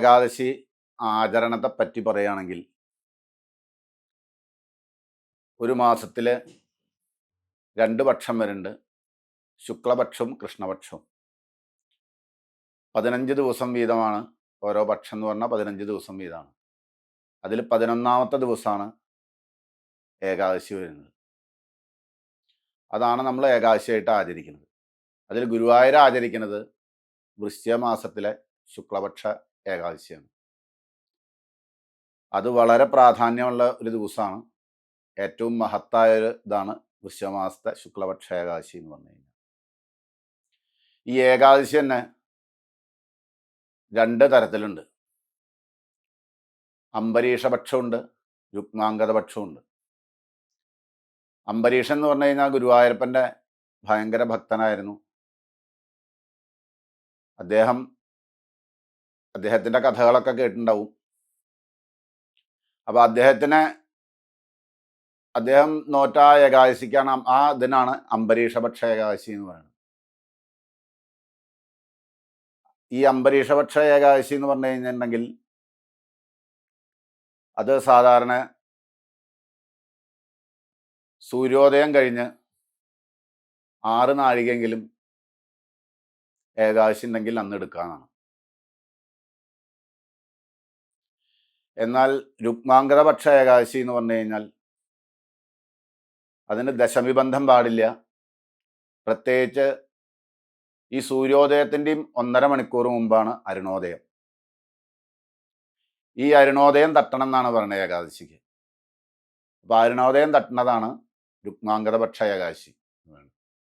ഏകാദശി ആചരണത്തെ പറ്റി പറയുകയാണെങ്കിൽ ഒരു മാസത്തിൽ രണ്ട് പക്ഷം വരുന്നുണ്ട്. ശുക്ലപക്ഷവും കൃഷ്ണപക്ഷവും. പതിനഞ്ച് ദിവസം വീതമാണ്. ഓരോ പക്ഷം എന്ന് പറഞ്ഞാൽ പതിനഞ്ച് ദിവസം വീതമാണ്. അതിൽ പതിനൊന്നാമത്തെ ദിവസമാണ് ഏകാദശി വരുന്നത്. അതാണ് നമ്മൾ ഏകാദശിയായിട്ട് ആചരിക്കുന്നത്. അതിൽ ഗുരുവായൂർ ആചരിക്കുന്നത് വൃശ്ചിക മാസത്തിലെ ശുക്ലപക്ഷ ഏകാദശിയാണ്. അത് വളരെ പ്രാധാന്യമുള്ള ഒരു ദിവസമാണ്. ഏറ്റവും മഹത്തായ ഒരു ഇതാണ് വൃശ്വമാസത്തെ ശുക്ലപക്ഷ ഏകാദശി എന്ന് പറഞ്ഞു കഴിഞ്ഞാൽ. ഈ ഏകാദശി തന്നെ രണ്ട് തരത്തിലുണ്ട്. അംബരീഷപക്ഷമുണ്ട് രുക്മാംഗതപക്ഷമുണ്ട് അംബരീഷൻ എന്ന് പറഞ്ഞു കഴിഞ്ഞാൽ ഗുരുവായൂരപ്പന്റെ ഭയങ്കര ഭക്തനായിരുന്നു. അദ്ദേഹം അദ്ദേഹത്തിന്റെ കഥകളൊക്കെ കേട്ടിട്ടുണ്ടാവും. അപ്പോൾ അദ്ദേഹത്തിനെ അദ്ദേഹം നോറ്റ ഏകാദശിക്കാണ് ആ ഇതിനാണ് അംബരീഷപക്ഷ ഏകാദശി എന്ന് പറയുന്നത്. ഈ അംബരീഷപക്ഷ ഏകാദശി എന്ന് പറഞ്ഞു കഴിഞ്ഞിട്ടുണ്ടെങ്കിൽ അത് സാധാരണ സൂര്യോദയം കഴിഞ്ഞ് ആറ് നാഴികെങ്കിലും ഏകാദശി ഉണ്ടെങ്കിൽ അന്ന് എടുക്കാനാണ് എന്നാൽ രുക്മാങ്കതപക്ഷ ഏകാദശി എന്ന് പറഞ്ഞു കഴിഞ്ഞാൽ അതിന് ദശമിബന്ധം പാടില്ല. പ്രത്യേകിച്ച് ഈ സൂര്യോദയത്തിന്റെയും ഒന്നര മണിക്കൂർ മുമ്പാണ് അരുണോദയം. ഈ അരുണോദയം തട്ടണം എന്നാണ് പറയുന്നത് ഏകാദശിക്ക്. അപ്പോൾ അരുണോദയം തട്ടണതാണ് രുക്മാങ്കത പക്ഷ ഏകാദശി